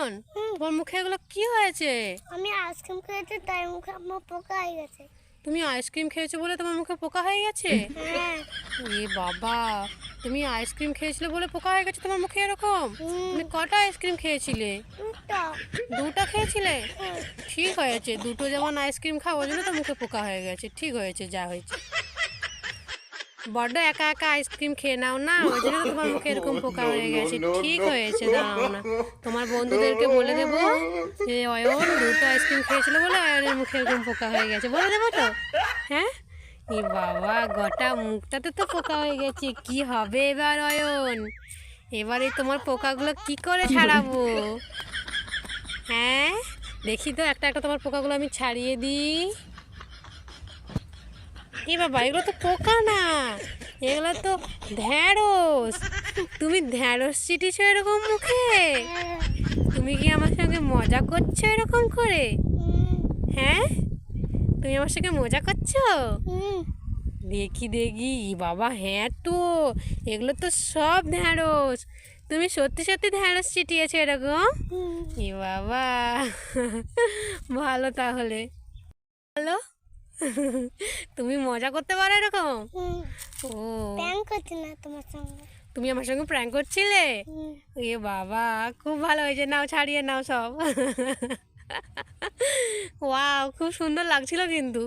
হুম। তোমার মুখে এগুলো কি হয়েছে? আমি আইসক্রিম খেয়েছি তাই মুখে আমার পোকা হয়ে গেছে। তুমি আইসক্রিম খেয়েছো বলে তোমার মুখে পোকা হয়ে গেছে? হ্যাঁ। এ বাবা তুমি আইসক্রিম খেয়েছিলে বলে পোকা হয়ে গেছে তোমার মুখে এরকম? তুমি কটা আইসক্রিম খেয়েছিলে? দুটো। দুটো খেয়েছিলে? ঠিক হয়েছে দুটো যেমন আইসক্রিম খাও ওই জন্য তো মুখে পোকা হয়ে গেছে ঠিক হয়েছে যা হয়েছে। বড্ড একা একা আইসক্রিম খেয়ে নাও না ওই জন্য তোমার মুখে এরকম পোকা হয়ে গেছে। ঠিক হয়েছে দাঁড়াও না। তোমার বন্ধুদেরকে বলে দেবো যে অয়ন দুটো আইসক্রিম খেয়েছিল বলে অয়নের মুখে এরকম পোকা হয়ে গেছে। বলে দেবো তো? হ্যাঁ? এ বাবা গোটা মুখটাতে তো পোকা হয়ে গেছে। কি হবে এবার অয়ন? এবারে তোমার পোকাগুলো কি করে ছাড়াবো? হ্যাঁ? দেখি তো একটা একটা তোমার পোকাগুলো আমি ছাড়িয়ে দিই। এ বাবা এগুলো তো পোকা না। এগুলো তো ঢ্যাঁড়স। তুমি ঢ্যাঁড়স চিটিছো এরকম মুখে। তুমি কি আমার সঙ্গে মজা করছ এরকম করে? হ্যাঁ? তুমি আমার সঙ্গে মজা করছ? দেখি দেখি। বাবা হ্যাঁ তো। এগুলো তো সব ঢ্যাঁড়স। তুমি সত্যি সত্যি ঢ্যাঁড়স চিটিয়েছো এরকম? এ বাবা ভালো তাহলে। ভালো তুমি মজা করতে পারো এরকম? ও। প্যাং করছি না তোমার সঙ্গে। তুমি আমার সঙ্গে প্র্যাঙ্ক করছিলে? এ বাবা খুব ভালো হয়েছে। নাও ছাড়িয়ে নাও সব। ওয়াও খুব সুন্দর লাগছিল কিন্তু।